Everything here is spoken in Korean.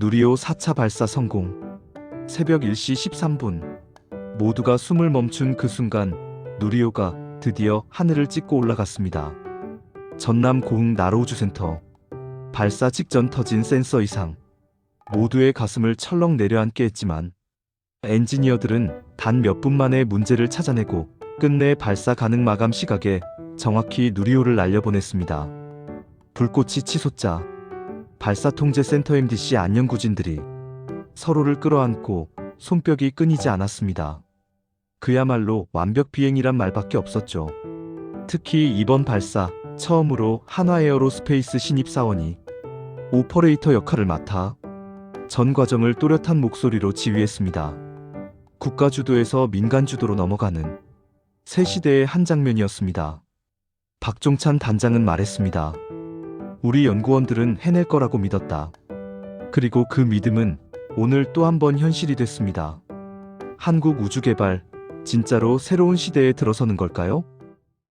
누리호 4차 발사 성공. 새벽 1시 13분. 모두가 숨을 멈춘 그 순간 누리호가 드디어 하늘을 찍고 올라갔습니다. 전남 고흥 나로우주센터. 발사 직전 터진 센서 이상. 모두의 가슴을 철렁 내려앉게 했지만 엔지니어들은 단 몇 분 만에 문제를 찾아내고 끝내 발사 가능 마감 시각에 정확히 누리호를 날려보냈습니다. 불꽃이 치솟자 발사 통제 센터 MDC 안녕구진들이 서로를 끌어안고 손뼉이 끊이지 않았습니다. 그야말로 완벽 비행이란 말밖에 없었죠. 특히 이번 발사 처음으로 한화에어로스페이스 신입사원이 오퍼레이터 역할을 맡아 전 과정을 또렷한 목소리로 지휘했습니다. 국가 주도에서 민간 주도로 넘어가는 새 시대의 한 장면이었습니다. 박종찬 단장은 말했습니다. 우리 연구원들은 해낼 거라고 믿었다. 그리고 그 믿음은 오늘 또 한 번 현실이 됐습니다. 한국 우주개발, 진짜로 새로운 시대에 들어서는 걸까요?